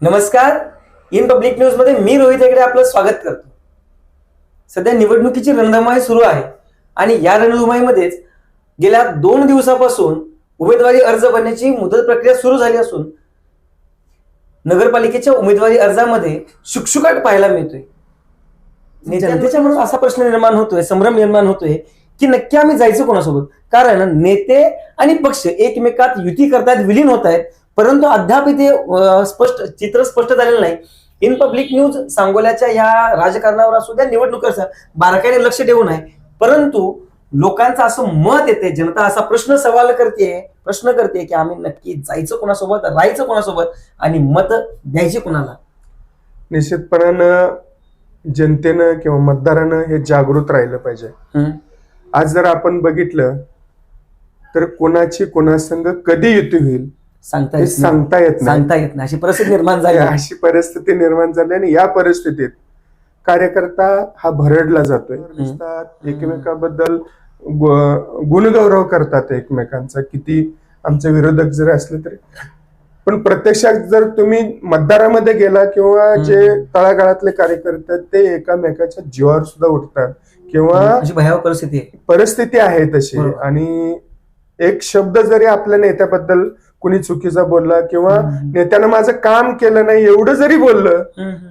नमस्कार. In public न्यूजमध्ये मी रोहित हेगडे आपलं स्वागत करतो. सध्या निवडणुकीची रणधुमाळी सुरू आहे आणि या रणधुमाळीमध्येच गेल्या दोन दिवसापासून उमेदवारी अर्ज भरण्याची मुदत प्रक्रिया सुरू झाली असून नगरपालिकेच्या उमेदवारी अर्जामध्ये शुकशुकाट पाहायला मिळतोय. जनतेच्या मनात असा प्रश्न निर्माण होतोय संभ्रम निर्माण होतोय की नक्की आम्ही जायचं कोणासोबत? कारण नेते आणि पक्ष एकमेकात युती करतायत विलीन होत आहेत परंतु अद्याप इथे स्पष्ट चित्र स्पष्ट झालेलं नाही. इन पब्लिक न्यूज सांगोल्याच्या ह्या राजकारणावर असू द्या निवडणुकीचं बारकाईने लक्ष देऊ नये. परंतु लोकांचं असं मत येते जनता असा प्रश्न सवाल करते प्रश्न करते की आम्ही नक्की जायचं कोणासोबत राहायचं कोणासोबत आणि मत द्यायची कोणाला? निश्चितपणानं जनतेनं किंवा मतदारानं हे जागृत राहिलं पाहिजे. आज जर आपण बघितलं तर कोणाची कोणासंग कधी युती होईल? सांगता येत नाही. सांगता येत नाही. सांगता येत नाही. अशी परिस्थिती निर्माण झाली. आहे. अशी परिस्थिती निर्माण झाली आणि या परिस्थितीत कार्यकर्ता हा भरडला जातोय. दिसतात. एकमेकाबद्दल गु- गुणगौरव करतात एकमेकांचा. किती आमचे विरोधक जरी असले तरी. पण प्रत्यक्षात जर तुम्ही मतदारामध्ये गेला किंवा जे तळागाळातले कार्यकर्ते आहेत, ते एकामेकाच्या जीवावर सुद्धा उठतात. किंवा अशी भयावह परिस्थिती आहे. परिस्थिती आहे तशी. बरोबर. आणि एक शब्द जरी आपल्या नेत्याबद्दल कुणी चुकीचा बोलला किंवा. नेत्यानं माझं काम केलं नाही एवढं जरी बोललं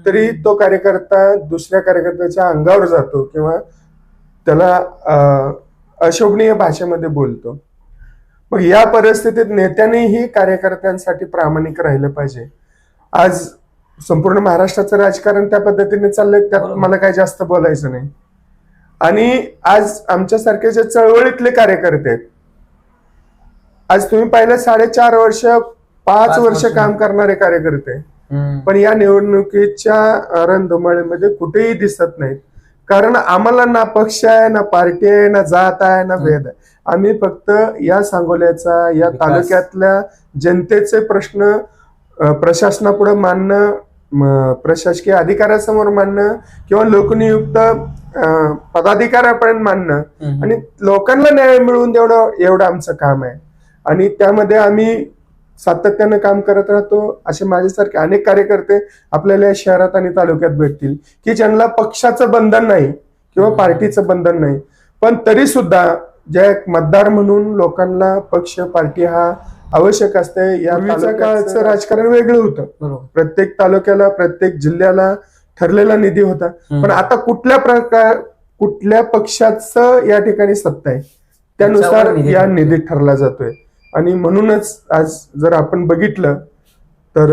तरी तो कार्यकर्ता दुसऱ्या कार्यकर्त्याच्या अंगावर जातो किंवा त्याला अशोभनीय भाषेमध्ये बोलतो मग या परिस्थितीत नेत्यांनीही कार्यकर्त्यांसाठी प्रामाणिक राहिलं पाहिजे आज संपूर्ण महाराष्ट्राचं राजकारण त्या पद्धतीने चाललंय त्यात. मला काही जास्त बोलायचं नाही आणि आज आमच्यासारखे जे चळवळीतले कार्यकर्ते आहेत आज तुम्ही पाहिलं साडेचार वर्ष पाच वर्ष. काम करणारे कार्यकर्ते. पण या निवडणुकीच्या रणधुमाळीमध्ये कुठेही दिसत नाहीत कारण आम्हाला ना पक्ष आहे ना पार्टी आहे ना जात आहे ना भेद आहे आम्ही फक्त या सांगोल्याचा या. तालुक्यातल्या जनतेचे प्रश्न प्रशासनापुढे मांडणं म, प्रशासकीय अधिकाऱ्यासमोर मांडणं किंवा लोकनियुक्त पदाधिकाऱ्यापर्यंत मांडणं हम्म. आणि लोकांना न्याय मिळवून देणं एवढं आमचं काम आहे आणि त्यामध्ये आम्ही सातत्यानं काम करत राहतो. असे माझ्यासारखे अनेक कार्यकर्ते आपल्याला या शहरात आणि तालुक्यात भेटतील की ज्यांना पक्षाचं बंधन नाही किंवा. पार्टीचं बंधन नाही. पण तरी सुद्धा जे एक मतदार म्हणून लोकांना पक्ष पार्टी हा आवश्यक असते या काळचं राजकारण वेगळं होतं. प्रत्येक तालुक्याला प्रत्येक जिल्ह्याला ठरलेला निधी होता. पण आता कुठल्या प्रकार कुठल्या पक्षाचं या ठिकाणी सत्ता आहे? त्यानुसार या. निधी ठरला जातोय. आणि म्हणूनच आज जर आपण बघितलं तर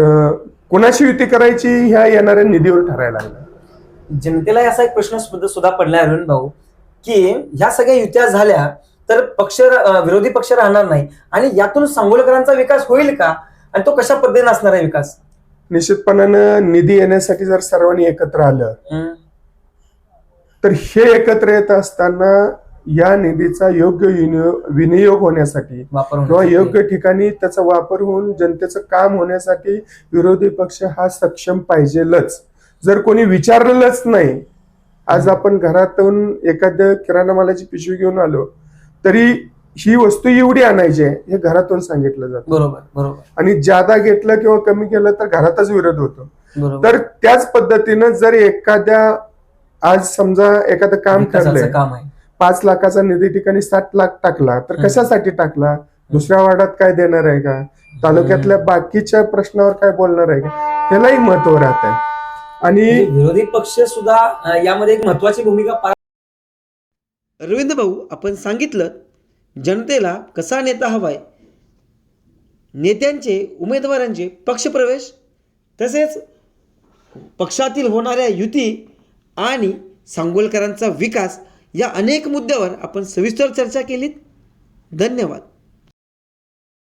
कुणाशी युती करायची ह्या येणाऱ्या निधीवर ठरायला लागलं? जनतेला असा एक प्रश्न सुद्धा पडलाय अरुण भाऊ की ह्या सगळ्या युत्या झाल्या तर पक्ष विरोधी पक्ष राहणार नाही. आणि यातून सांगोलकरांचा विकास होईल का? आणि तो कशा पद्धतीने असणार आहे विकास? निश्चितपणानं निधी येण्यासाठी जर सर्वांनी एकत्र आलं. तर हे एकत्र येत असताना या निधीचा योग्य विनियो- विनियोग होण्यासाठी किंवा. योग्य ठिकाणी त्याचा वापर होऊन जनतेचं काम होण्यासाठी विरोधी पक्ष हा सक्षम पाहिजेलच. जर कोणी विचारलेलंच नाही आज आपण घरातून एखाद्या किराणा मालाची पिशवी घेऊन आलो तरी ही वस्तू एवढी आणायची आहे हे घरातून सांगितलं जातं. बरोबर बरोबर. आणि ज्यादा घेतलं किंवा कमी केलं तर घरातच विरोध होतो. बरोबर. तर त्याच पद्धतीनं जर एखाद्या आज समजा एखादं काम ठरलंय पाच लाखाचा निधी ठिकाणी सात लाख टाकला तर. कशासाठी टाकला? दुसऱ्या वार्डात काय देणार आहे का? तालुक्यातल्या बाकीच्या प्रश्नावर काय बोलणार आहे का? ह्यालाही महत्त्व राहत आहे. आणि म्हणजे विरोधी पक्ष सुद्धा यामध्ये एक महत्वाची भूमिका पार अरविंद भाऊ आपण सांगितलं जनतेला कसा नेता हवाय? नेत्यांचे उमेदवारांचे पक्षप्रवेश तसेच पक्षातील होणाऱ्या युती आणि सांगोलकरांचा विकास या अनेक मुद्द्यावर आपण सविस्तर चर्चा केलीत. धन्यवाद.